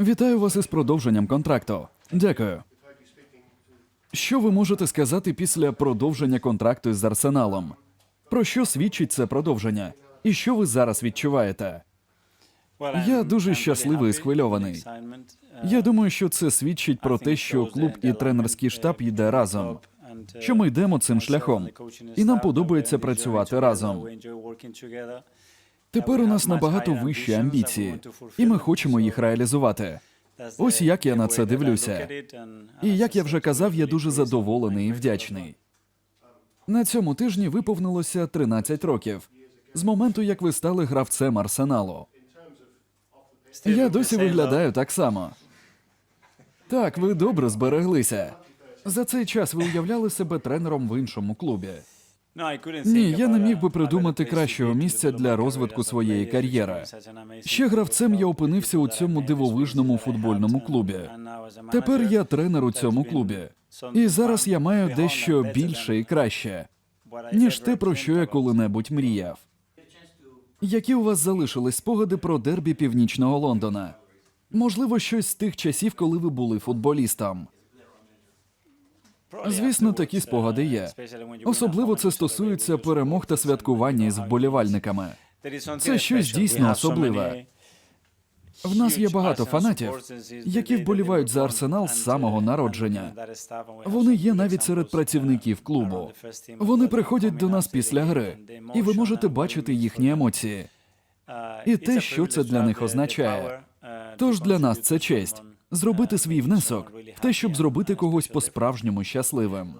Вітаю вас із продовженням контракту. Дякую. Що ви можете сказати після продовження контракту з Арсеналом? Про що свідчить це продовження? І що ви зараз відчуваєте? Я дуже щасливий і схвильований. Я думаю, що це свідчить про те, що клуб і тренерський штаб йде разом. Що ми йдемо цим шляхом, і нам подобається працювати разом. Тепер у нас набагато вищі амбіції, і ми хочемо їх реалізувати. Ось як я на це дивлюся. І як я вже казав, я дуже задоволений і вдячний. На цьому тижні виповнилося 13 років з моменту, як ви стали гравцем арсеналу. Я досі виглядаю так само. Так, ви добре збереглися. За цей час ви уявляли себе тренером в іншому клубі. Ні, я не міг би придумати кращого місця для розвитку своєї кар'єри. Ще гравцем я опинився у цьому дивовижному футбольному клубі. Тепер я тренер у цьому клубі. І зараз я маю дещо більше і краще, ніж те, про що я коли-небудь мріяв. Які у вас залишились спогади про дербі північного Лондона? Можливо, щось з тих часів, коли ви були футболістом. Звісно, такі спогади є. Особливо це стосується перемог та святкування із вболівальниками. Це щось дійсно особливе. В нас є багато фанатів, які вболівають за арсенал з самого народження. Вони є навіть серед працівників клубу. Вони приходять до нас після гри, і ви можете бачити їхні емоції. і те, що це для них означає. Тож для нас це честь зробити свій внесок в те, щоб зробити когось по-справжньому щасливим.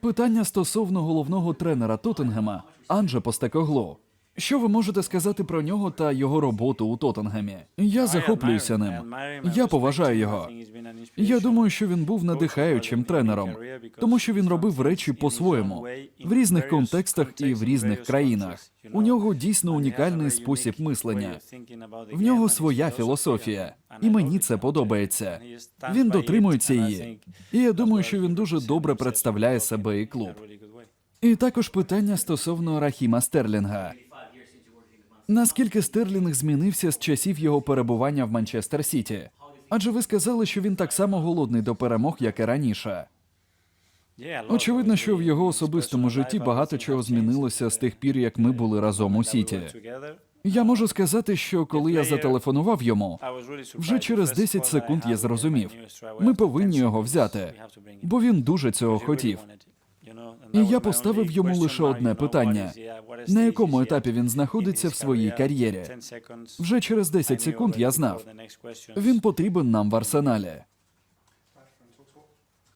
Питання стосовно головного тренера Тоттенгема Анже Постекоглу. Що ви можете сказати про нього та його роботу у Тоттенгемі? Я захоплююся ним. Я поважаю його. Я думаю, що він був надихаючим тренером, тому що він робив речі по-своєму в різних контекстах і в різних країнах. У нього дійсно унікальний спосіб мислення. В нього своя філософія, і мені це подобається. Він дотримується її. І я думаю, що він дуже добре представляє себе і клуб. І також питання стосовно Рахіма Стерлінга. Наскільки Стерлінг змінився з часів його перебування в Манчестер Сіті? Адже ви сказали, що він так само голодний до перемог, як і раніше. Очевидно, що в його особистому житті багато чого змінилося з тих пір, як ми були разом у Сіті. Я можу сказати, що коли я зателефонував йому, Вже через 10 секунд я зрозумів. ми повинні його взяти, бо він дуже цього хотів. І я поставив йому лише одне питання: на якому етапі він знаходиться в своїй кар'єрі? Вже через 10 секунд я знав, він потрібен нам в арсеналі.